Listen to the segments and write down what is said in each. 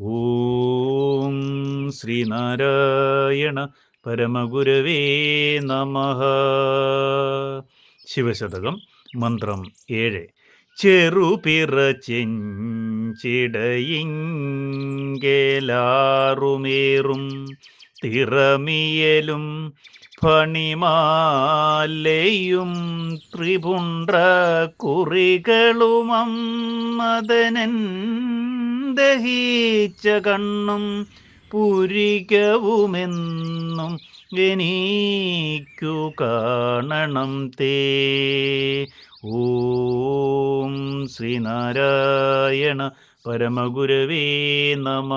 ഓം ശ്രീനാരായണ പരമഗുരവേ നമ. ശിവശതകം മന്ത്രം ഏഴ്. ചെറുപിറച്ചിടയിങ്കേലാറുമേറും തിറമിയലും ഫണിമാലയും ത്രിപുണ്ട്ര കുറികളുമം മദനൻ ദഹിച്ച കണ്ണും പുരികവുമെന്നും എനിക്കു കാണണം തേ. ഓം ശ്രീനാരായണ പരമഗുരവേ നമ.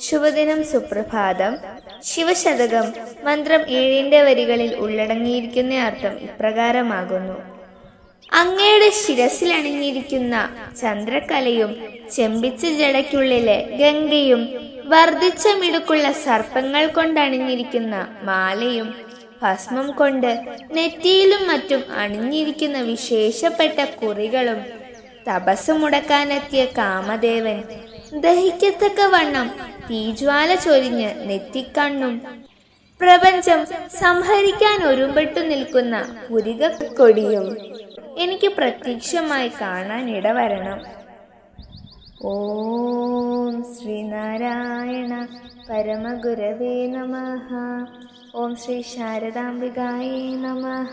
ശുഭദിനം സുപ്രഭാതം. ശിവശതകം മന്ത്രം ഏഴിന്റെ വരികളിൽ ഉള്ളടങ്ങിയിരിക്കുന്ന അർത്ഥം ഇപ്രകാരമാകുന്നു. അങ്ങയുടെ ശിരസിൽ അണിഞ്ഞിരിക്കുന്ന ചന്ദ്രക്കലയും ചെമ്പിച്ച ജടയ്ക്കുള്ളിലെ ഗംഗയും വർദ്ധിച്ച മിടുക്കുള്ള സർപ്പങ്ങൾ കൊണ്ടണിഞ്ഞിരിക്കുന്ന മാലയും ഭസ്മം കൊണ്ട് നെറ്റിയിലും മറ്റും അണിഞ്ഞിരിക്കുന്ന വിശേഷപ്പെട്ട കുറികളും തപസ് മുടക്കാനെത്തിയ കാമദേവൻ ദഹിക്കത്തക്ക വണ്ണം തീജ്വാല ചൊരിഞ്ഞ് നെറ്റിക്കണ്ണും പ്രപഞ്ചം സംഹരിക്കാൻ ഒരുമ്പെട്ടു നിൽക്കുന്ന പുരിക കൊടിയും എനിക്ക് പ്രത്യക്ഷമായി കാണാൻ ഇടവരണം. ഓം ശ്രീനാരായണ പരമഗുരവേ നമ. ഓം ശ്രീ ശാരദാംബികായേ നമഃ.